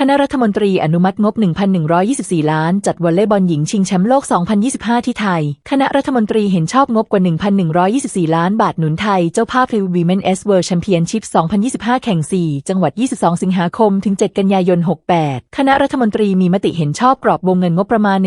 คณะรัฐมนตรีอนุมัติงบ 1,124 ล้าน จัดวอลเลย์บอลหญิงชิงแชมป์โลก 2025 ที่ไทย คณะรัฐมนตรีเห็นชอบงบกว่า 1,124 ล้านบาทหนุนไทย เจ้าภาพ Women's World Championship 2025 แข่ง 4 จังหวัด 22 สิงหาคม ถึง 7 กันยายน 68 คณะรัฐมนตรีมีมติเห็นชอบกรอบวงเงินงบประมาณ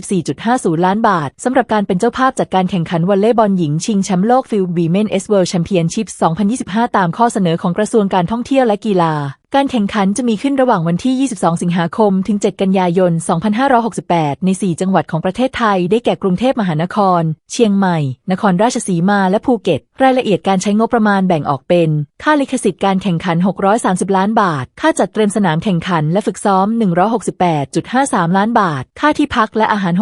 1,124.50 ล้านบาท สำหรับการเป็นเจ้าภาพจัดการแข่งขันวอลเลย์บอลหญิงชิงแชมป์โลก Women's World Championship 2025 ตามข้อเสนอของกระทรวงการท่องเที่ยวและกีฬา การแข่งขันจะมีขึ้นระหว่างวันที่ 22 สิงหาคม ถึง 7 กันยายน 2568 ใน 4 จังหวัดของประเทศไทย ได้แก่กรุงเทพมหานคร เชียงใหม่ นครราชสีมา และภูเก็ต รายละเอียดการใช้งบประมาณแบ่งออกเป็น ค่าลิขสิทธิ์การแข่งขัน 630 ล้านบาท ค่าจัดเตรียมสนามแข่งขันและฝึกซ้อม 168.53 ล้านบาท ค่าที่พักและอาหาร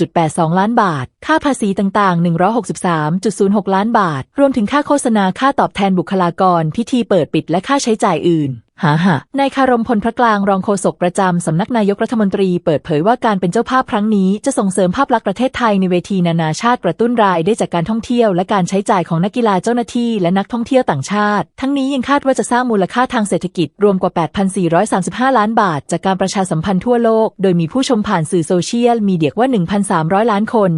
67.82 ล้านบาท ค่าภาษีต่างๆ 163.06 ล้านบาท รวมถึงค่าโฆษณา ค่าตอบแทนบุคลากร พิธีเปิดปิด และค่าใช้จ่ายอื่น หาหะนายคารมพลพระกลางรองโฆษกประจำสำนักนายกรัฐมนตรีเปิดเผยว่าการเป็นเจ้าภาพครั้งนี้จะส่งเสริมภาพลักษณ์ประเทศไทยในเวทีนานาชาติกระตุ้นรายได้จากการท่องเที่ยวและการใช้จ่ายของนักกีฬาเจ้าหน้าที่และนักท่องเที่ยวต่างชาติ ทั้งนี้ยังคาดว่าจะสร้างมูลค่าทางเศรษฐกิจรวมกว่า 8,435 ล้านบาท จากการประชาสัมพันธ์ทั่วโลก โดยมีผู้ชมผ่านสื่อโซเชียลมีเดียกว่า 1,300 ล้านคน